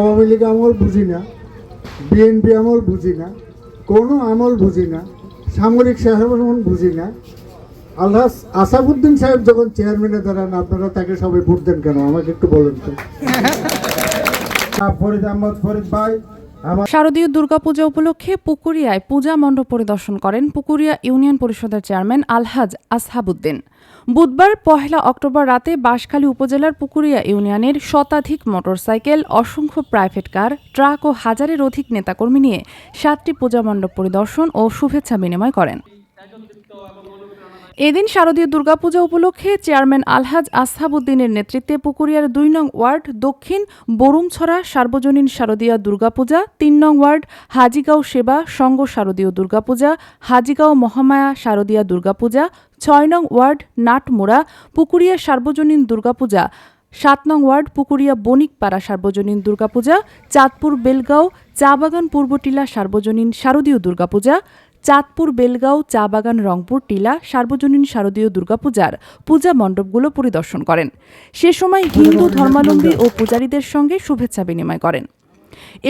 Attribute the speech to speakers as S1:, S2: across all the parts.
S1: আওয়ামী লীগ আমল বুঝি না বিএনপি আমল বুঝি না, কোনো আমল বুঝি না, সামরিক শাসন বুঝি না। আল্লাহ আসাফুদ্দিন সাহেব যখন চেয়ারম্যানে দাঁড়ান, আপনারা তাকে সবাই ভোট দেন কেন? আমাকে একটু বলেন তো। ফরিদ আহমদ, ফরিদ ভাই
S2: শারদীয় দুর্গাপূজা উপলক্ষে পুকুরিয়ায় পূজা মণ্ডপ পরিদর্শন করেন পুকুরিয়া ইউনিয়ন পরিষদের চেয়ারম্যান আলহাজ আসহাবুদ্দিন। বুধবার পহেলা অক্টোবর রাতে বাঁশখালী উপজেলার পুকুরিয়া ইউনিয়নের শতাধিক মোটরসাইকেল, অসংখ্য প্রাইভেট কার, ট্রাক ও হাজারের অধিক নেতাকর্মী নিয়ে সাতটি পূজা মণ্ডপ পরিদর্শন ও শুভেচ্ছা বিনিময় করেন। এদিন শারদীয় দুর্গাপূজা উপলক্ষে চেয়ারম্যান আলহাজ আসহাবুদ্দিনের নেতৃত্বে পুকুরিয়ার দুই নং ওয়ার্ড দক্ষিণ বরুমছড়া সার্বজনীন শারদীয় দুর্গাপূজা, তিন নং ওয়ার্ড হাজিগাঁও সেবা সংঘ শারদীয় দুর্গাপূজা, হাজিগাঁও মহামায়া শারদীয়া দুর্গাপূজা, ছয় নং ওয়ার্ড নাটমোড়া পুকুরিয়া সার্বজনীন দুর্গাপূজা, সাত নং ওয়ার্ড পুকুরিয়া বণিকপাড়া সার্বজনীন দুর্গাপূজা, চাঁদপুর বেলগাঁও, চা বাগান পূর্বটিলা সার্বজনীন শারদীয় দুর্গাপূজা চাঁদপুর, বেলগাঁও, চা বাগান, রংপুর, টিলা, সার্বজনীন শারদীয় দুর্গাপূজার পূজা মণ্ডপগুলো পরিদর্শন করেন। সে সময় হিন্দু ধর্মাবলম্বী ও পূজারীদের সঙ্গে শুভেচ্ছা বিনিময় করেন।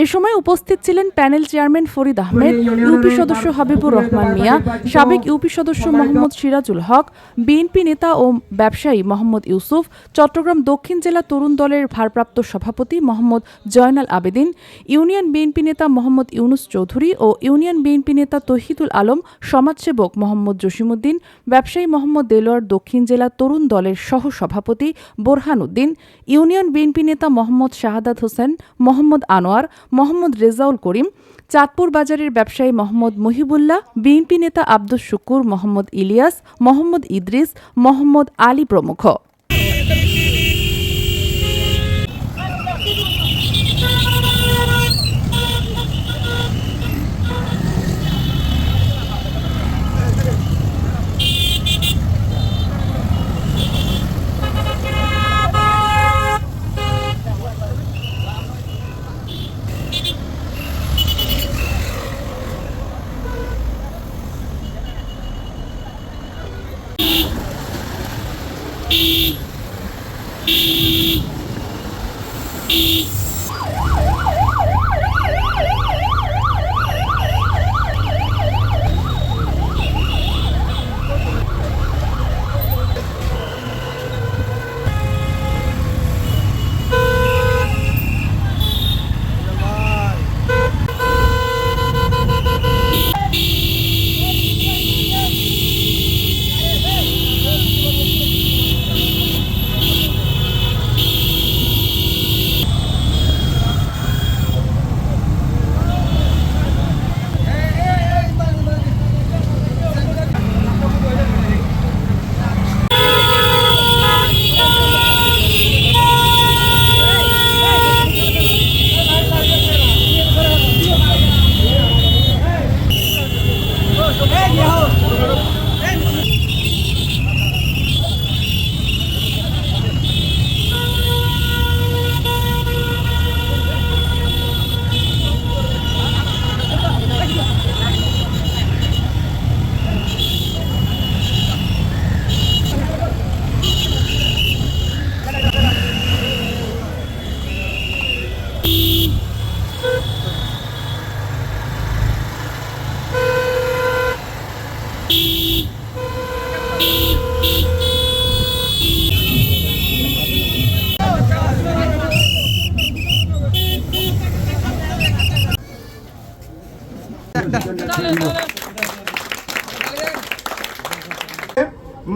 S2: এ সময় উপস্থিত ছিলেন panel chairman Farid Ahmed, UP সদস্য হাবিবুর রহমান মিয়া, সাবেক ইউপি সদস্য মোহাম্মদ সিরাজুল হক, বিএনপি নেতা ও ব্যবসায়ী মোহাম্মদ ইউসুফ, চট্টগ্রাম দক্ষিণ জেলা তরুণ দলের ভারপ্রাপ্ত সভাপতি মোহাম্মদ জয়নাল আবেদিন, ইউনিয়ন বিএনপি নেতা মোহাম্মদ ইউনুস চৌধুরী ও ইউনিয়ন বিএনপি নেতা তহিদুল আলম, সমাজসেবক মোহাম্মদ জসিমুদ্দিন ব্যবসায়ী মোহাম্মদ দেলোয়ার দক্ষিণ জেলা তরুণ দলের সহ সভাপতি বোরহান উদ্দিন, ইউনিয়ন বিএনপি নেতা মোহাম্মদ শাহাদাত হোসেন, মোহাম্মদ আনোয়ার মোহাম্মদ রেজাউল করিম, চাঁদপুর বাজারের ব্যবসায়ী মোহাম্মদ মহিবুল্লাহ, বিএনপি নেতা আব্দুল শুকুর, মোহাম্মদ ইলিয়াস, মোহাম্মদ ইদ্রিস, মোহাম্মদ আলী প্রমুখ।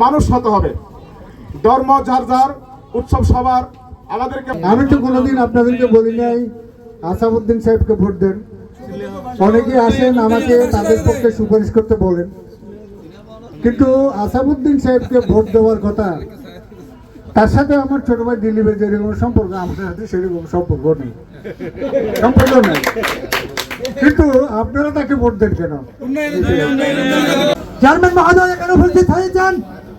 S3: মানুষ হতে হবে। ধর্ম, যার যার, উৎসব সবার, আমাদেরকে
S1: আমি তো কোনোদিন আপনাদেরকে বলি নাই, আসামুদ্দিন সাহেবকে ভোট দেন। অনেকে আসেন আমাকে তাদের পক্ষে সুপারিশ করতে বলেন। কিন্তু আসামুদ্দিন সাহেবকে ভোট দেওয়ার কথা, তার সাথে আমার ছোট ভাই দিলীপের যেরকম সম্পর্ক আমার সাথে সেরকম সম্পর্ক নেই। সম্পর্ক নেই। কিন্তু আপনারা তাকে ভোট দেন কেন?
S4: চেয়ারম্যান মহোদয় এখানে উপস্থিত হয়েছেন।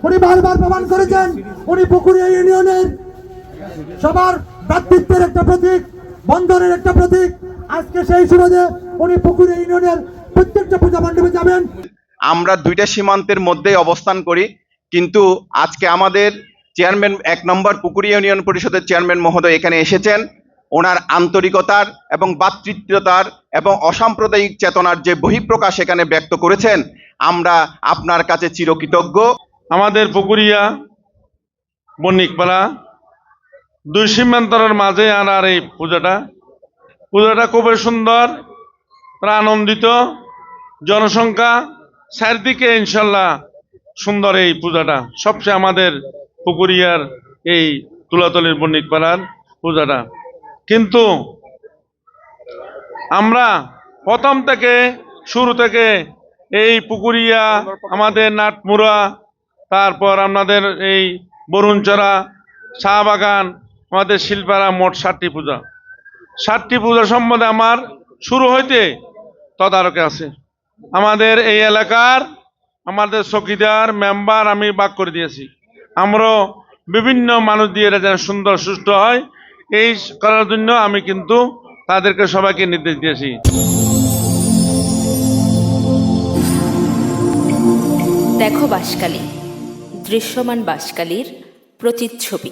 S4: উনি বারবার প্রমাণ করেছেন, উনি পুকুরিয়া ইউনিয়নের সবার ব্যক্তিত্বের একটা প্রতীক বন্দরের একটা প্রতীক। আজকে সেই সুবাদে উনি পুকুরিয়া ইউনিয়নের প্রত্যেকটা পূজা মণ্ডপে যাবেন।
S5: আমরা দুইটা সীমান্তের মধ্যেই অবস্থান করি, কিন্তু আজকে আমাদের চেয়ারম্যান, এক নম্বর পুকুরি ইউনিয়ন পরিষদের চেয়ারম্যান মহোদয় এখানে এসেছেন। ওনার আন্তরিকতার এবং বাতৃত্বতার এবং অসাম্প্রদায়িক চেতনার যে বহিঃপ্রকাশ এখানে ব্যক্ত করেছেন, আমরা আপনার কাছে চিরকৃতজ্ঞ।
S6: আমাদের পুকুরিয়া, বণিকপাড়া, দুই সীমান্তরের মাঝে আর এই পূজাটা। পূজাটা খুবই সুন্দর তারা আনন্দিত জনসংখ্যা চারদিকে ইনশাল্লাহ সুন্দর এই পূজাটা। সবচেয়ে আমাদের পুকুরিয়ার এই তুলাতলির বণিকপাড়ার পূজাটা। কিন্তু আমরা প্রথম থেকে শুরু থেকে এই পুকুরিয়া, আমাদের নাটমুরা তারপর আমাদের এই বরুণচরা চা বাগান, আমাদের শিল্পারা মোট ষাটটি পূজা। ষাটটি পূজা সম্বন্ধে আমার শুরু হইতে তদারকে আছে। আমাদের এই এলাকার আমাদের চকিদার মেম্বার আমি বাক করে দিয়েছি। আমরাও বিভিন্ন মানুষ দিয়ে এটা যেন সুন্দর সুস্থ হয়, এই করার জন্য আমি কিন্তু তাদেরকে সবাইকে নির্দেশ দিয়েছি।
S7: দেখো বাসকালী দৃশ্যমান বাসকালীর প্রতিচ্ছবি।